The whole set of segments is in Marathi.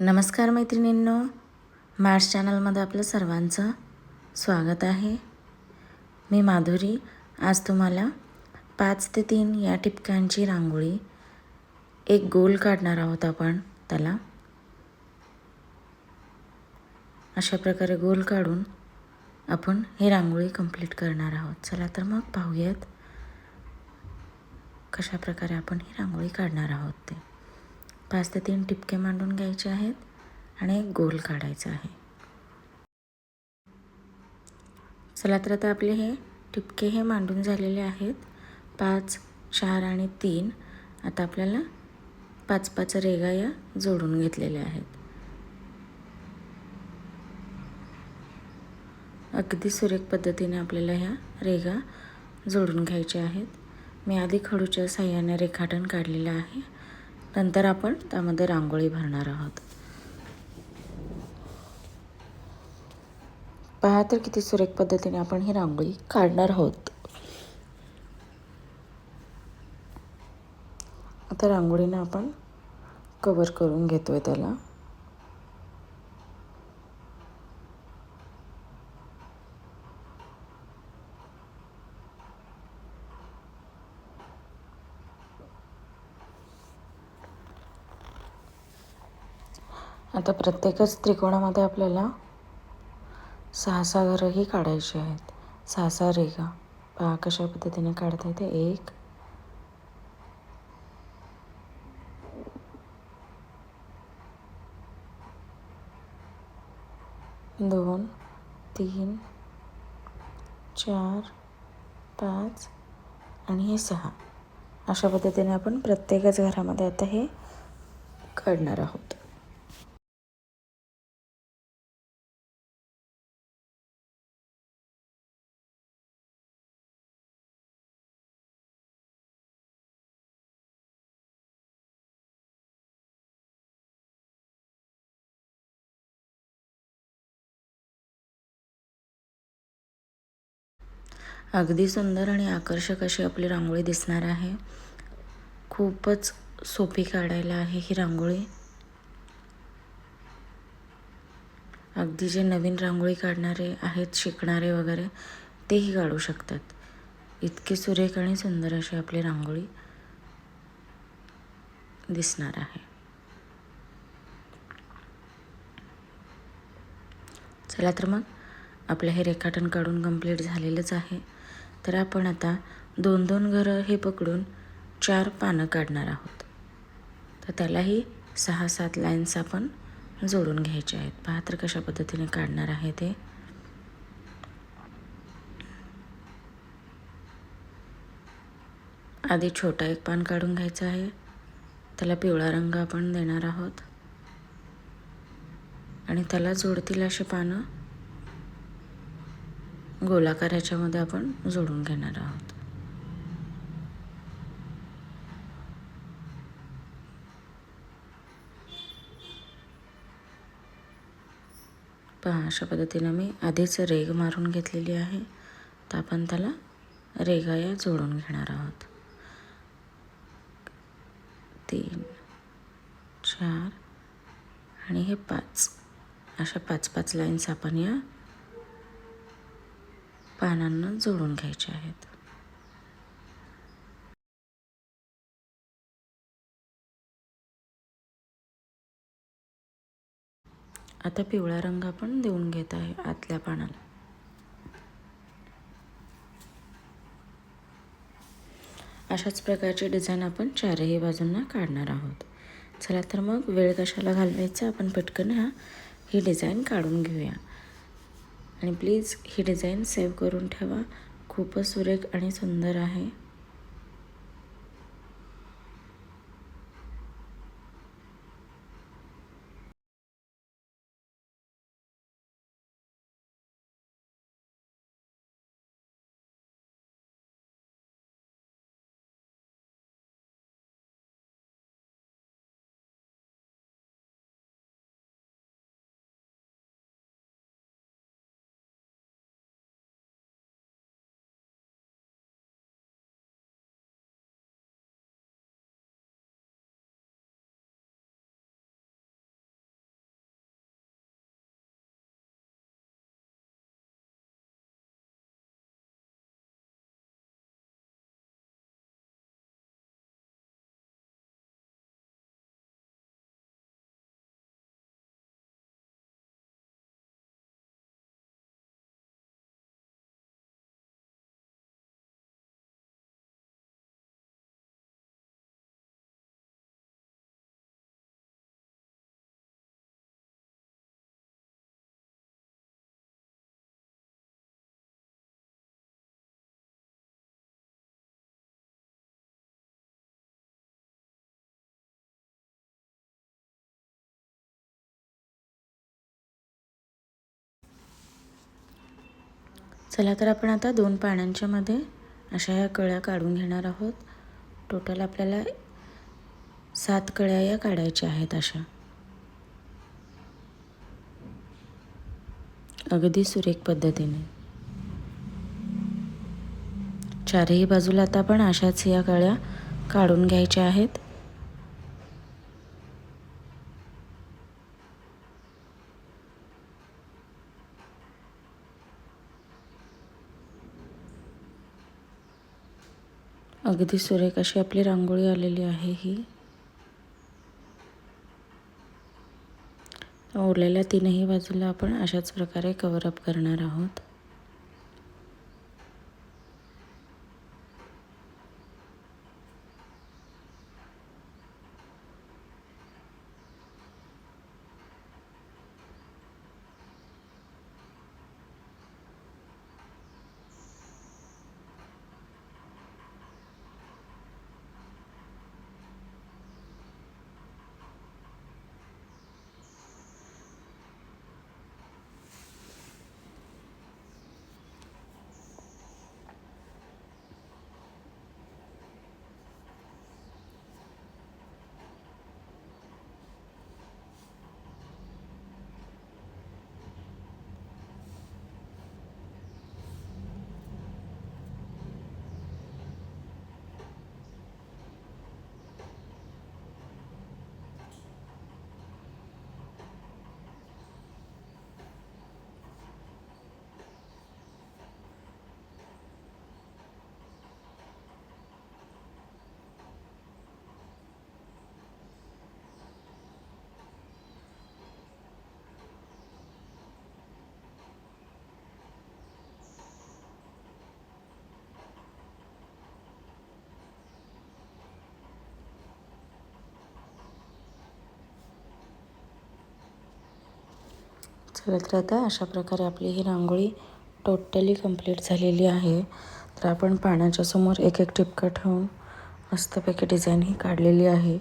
नमस्कार मैत्रिणींनो मॅट्स चॅनलमध्ये आपलं सर्वांचं स्वागत आहे. मी माधुरी. आज तुम्हाला पाच ते तीन या टिपक्यांची रांगोळी एक गोल काढणार आहोत आपण. त्याला अशा प्रकारे गोल काढून आपण ही रांगोळी कंप्लीट करणार आहोत. चला तर मग पाहूयात कशा प्रकारे आपण ही रांगोळी काढणार आहोत ते. पाच ते तीन टिपके मांडून घ्यायचे आहेत आणि एक गोल काढायचा आहे. चला तर आता आपले हे टिपके हे मांडून झालेले आहेत. पाच चार आणि तीन आता आपल्याला पाच पाच रेगा या जोडून घेतलेल्या आहेत. अगदी सुरेख पद्धतीने आपल्याला ह्या रेगा जोडून घ्यायच्या आहेत. मी आधी खडूच्या साह्याने रेखाटन काढलेलं आहे. नंतर आपण त्यामध्ये रांगोळी भरणार आहोत. पहा तर किती सुरेख पद्धतीने आपण ही रांगोळी काढणार आहोत. आता रांगोळीनं आपण कवर करून घेतोय त्याला. आता प्रत्येकच त्रिकोणामध्ये आपल्याला सहा सहा घरंही काढायची आहेत. सहा सहा रेगा पहा कशा पद्धतीने काढता येते. एक दोन तीन चार पाच आणि हे सहा. अशा पद्धतीने आपण प्रत्येकच घरामध्ये आता हे काढणार आहोत. अगदी सुंदर आणि आकर्षक अशी आपली रांगोळी दिसणार आहे. खूपच सोपी काढायला आहे ही रांगोळी. अगदी जे नवीन रांगोळी काढणारे आहेत शिकणारे वगैरे तेही काढू शकतात. इतकी सुरेख आणि सुंदर अशी आपली रांगोळी दिसणार आहे. चला तर मग आपलं हे रेखाटन काढून कंप्लीट झालेलंच आहे. तर आपण आता दोन दोन घरं हे पकडून चार पानं काढणार आहोत. तर त्यालाही सहा सात लाईन्स आपण जोडून घ्यायचे आहेत. पहा तर कशा पद्धतीने काढणार आहे ते. आधी छोटा एक पान काढून घ्यायचं आहे. त्याला पिवळा रंग आपण देणार आहोत. आणि त्याला जोडतील अशी पानं गोलाकार ह्याच्यामध्ये आपण जोडून घेणार आहोत. पहा अशा पद्धतीनं मी आधीच रेग मारून घेतलेली आहे. तर आपण त्याला रेगा या जोडून घेणार आहोत. तीन चार आणि हे पाच. अशा पाच पाच लाईन्स आपण या पानांना जोडून घ्यायचे आहेत. आता पिवळा रंग आपण देऊन घेत आहे आतल्या पानाला. अशाच प्रकारची डिझाईन आपण चारही बाजूंना काढणार आहोत. चला तर मग वेळ कशाला घालवायचा आपण पटकन हा ही डिझाईन काढून घेऊया. आणि प्लीज ही डिझाईन सेव्ह करून ठेवा. खूपच सुरेख आणि सुंदर आहे. चला तर आपण आता दोन पाण्यांच्या मध्ये अशा ह्या कळ्या काढून घेणार आहोत. टोटल आपल्याला सात कळ्या या काढायच्या आहेत अशा. अगदी सुरेख पद्धतीने. चारही बाजूला आता आपण अशाच या कळ्या काढून घ्यायच्या आहेत. अगदी सुरेख अशी आपली रांगोळी आलेली आहे ही. उरलेल्या तीनही बाजूला आपण अशाच प्रकारे कवरअप करणार आहोत. चला तर आता अशा प्रकारे आपली ही रांगोळी टोटली कंप्लीट झालेली आहे. तर आपण पाण्याच्या समोर एक एक टिपका ठेवून मस्तपैकी डिझाईन ही काढलेली आहे.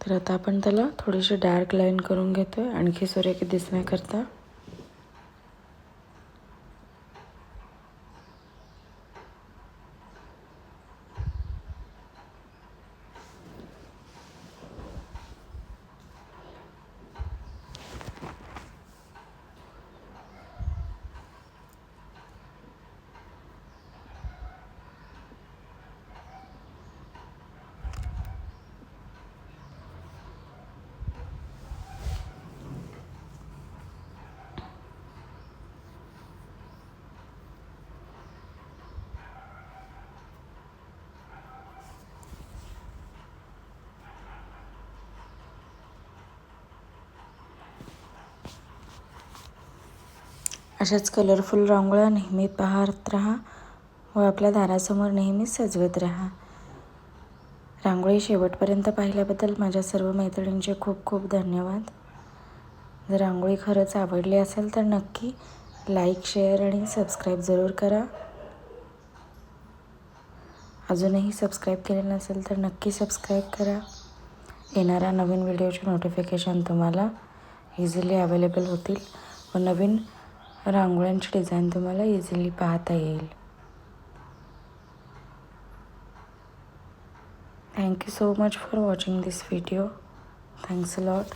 तर आता आपण त्याला थोडीशी डार्क लाईन करून घेतोय. आणखी सुरेख दिसण्याकरता अशाच कलरफुल रांगोळ्या नेहमी पाहत राहा व आपल्या दारासमोर नेहमी सजवत राहा. रांगोळी शेवटपर्यंत पाहिल्याबद्दल माझ्या सर्व मैत्रिणींचे खूप खूप धन्यवाद. जर रांगोळी खरंच आवडली असेल तर नक्की लाईक शेअर आणि सबस्क्राईब जरूर करा. अजूनही सबस्क्राईब केले नसेल तर नक्की सबस्क्राईब करा. येणाऱ्या नवीन व्हिडिओचे नोटिफिकेशन तुम्हाला इझिली अवेलेबल होतील व नवीन रांगोळ्यांची डिझाईन तुम्हाला इझिली पाहता येईल. Thank you so much for watching this video thanks a lot